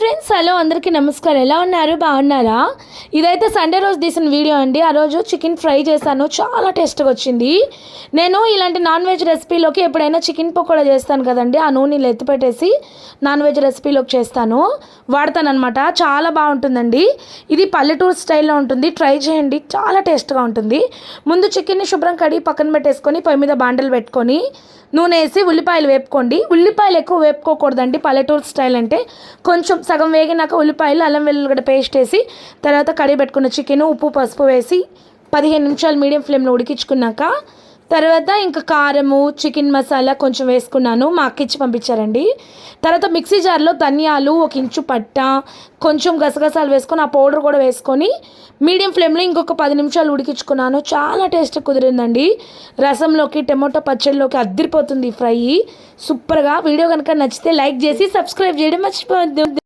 Friends hello అందరికీ నమస్కారం. ఎలా ఉన్నారు? బాగున్నారా? ఇదైతే సండే రోజు తీసిన వీడియో అండి. ఆ రోజు చికెన్ ఫ్రై చేశాను. చాలా టేస్ట్గా వచ్చింది. నేను ఇలాంటి నాన్ వెజ్ రెసిపీలోకి ఎప్పుడైనా చికెన్ పకోడా చేస్తాను కదండి. ఆ నూనెలు ఎత్తిపెట్టేసి నాన్ వెజ్ రెసిపీలోకి చేస్తాను. వాడతానమాట చాలా బాగుంటుందండి. ఇది పల్లెటూరు స్టైల్లో ఉంటుంది. ట్రై చేయండి. చాలా టేస్ట్గా ఉంటుంది. ముందు చికెన్ని శుభ్రం కడిగి పక్కన పెట్టేసుకొని పొయ్యి మీద బాండలు పెట్టుకొని నూనె వేసి ఉల్లిపాయలు వేపుకోండి. ఉల్లిపాయలు ఎక్కువ వేపుకోకూడదండి. పల్లెటూరు స్టైల్ అంటే కొంచెం సగం వేగినాక ఉల్లిపాయలు అల్లం వెల్లుల్లిగడ్డ పేస్ట్ వేసి తర్వాత కడిగి పెట్టుకున్న చికెన్ ఉప్పు పసుపు వేసి పదిహేను నిమిషాలు మీడియం ఫ్లేమ్లో ఉడికించుకున్నాక తర్వాత ఇంకా కారము చికెన్ మసాలా కొంచెం వేసుకున్నాను. మా అక్క ఇచ్చి పంపించారండి. తర్వాత మిక్సీ జార్లో ధనియాలు ఒక ఇంచు పట్ట కొంచెం గసగసాలు వేసుకొని ఆ పౌడర్ కూడా వేసుకొని మీడియం ఫ్లేమ్లో ఇంకొక పది నిమిషాలు ఉడికించుకున్నాను. చాలా టేస్ట్ కుదిరిందండి. రసంలోకి టమోటో పచ్చడిలోకి అద్దరిపోతుంది ఫ్రై. సూపర్గా. వీడియో కనుక నచ్చితే లైక్ చేసి సబ్స్క్రైబ్ చేయడం మర్చిపోద్ది